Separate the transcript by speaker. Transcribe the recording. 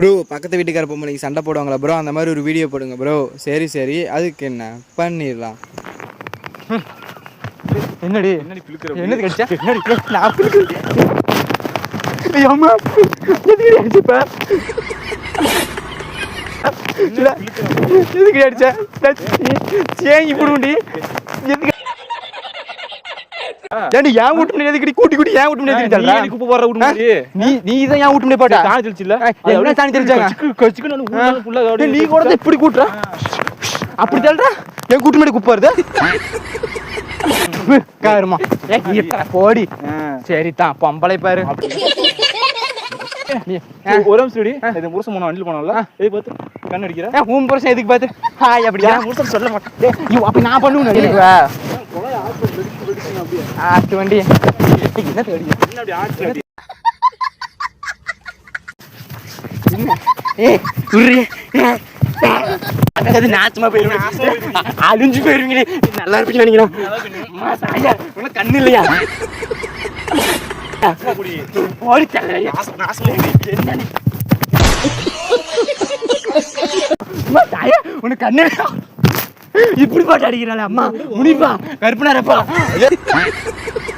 Speaker 1: Bro பக்கத்து வீட்டுக்கார பொம்பளைக்கு சண்டை போடுவாங்களா ப்ரோ அந்த மாதிரி ஒரு வீடியோ போடுங்க ப்ரோ சரி சரி. அதுக்கு என்ன? பண்ணிடலாம்.
Speaker 2: என்னடி?
Speaker 3: என்னடி பிழுக்கிற
Speaker 2: என்னது கடிச்சா? என்னடி? நான் பிடிக்கிறேன் அம்மா. எதுக்கு அடிச்சுப்ப எதுக்கு அடிச்ச? ஏன் இப்படி உண்டி எதுக்கு ஏன்டி ஏன் வீட்டு முன்னாடி எதுக்கு கூட்டி கூட்டி ஏன் வீட்டு முன்னாடி தள்ளுற?
Speaker 3: குப்பை போடுற விட்டு
Speaker 2: நீ நீ தான் ஏன் வீட்டு முன்னாடி பாட்டா?
Speaker 3: தானே தெளிச்சுல
Speaker 2: என்ன டேய், நீ கூட இப்படி கூட்டுற? அப்படி தள்ளுற? என் கூட்டு முன்னாடி குப்பை வருது காருமா ஏ ஈட்டா, போடி. சரி தான் பொம்பளை பாரு. நீ-
Speaker 3: ஒரு நிமிஷம் இடி. இது முரசம் போன வண்டியில் போனோம்ல. இது பார்த்து கண் அடிக்கிற.
Speaker 2: ஏன் உன் புருஷன் எதுக்கு பார்த்து ஹாய் அப்படியா?
Speaker 3: முரசம் சொல்ல மாட்டேன்
Speaker 2: டேய், ஐயோ, அப்ப நான் பண்ணுவேன்? ஆட்டு வண்டி என்ன தேடி ஏய் உர்ரி நாச்சமா போயிருவேன் அழிஞ்சு போயிருவீங்களே நல்லா இருப்பீங்க நினைக்கிறேன் கண்ணு இல்லையா ஓடி என்ன தாயா, உனக்கு கண்ணு இல்லையா? இப்படி பாட்டு அடிக்கிறாள் அம்மா முனிப்பா கருப்பனாரப்பா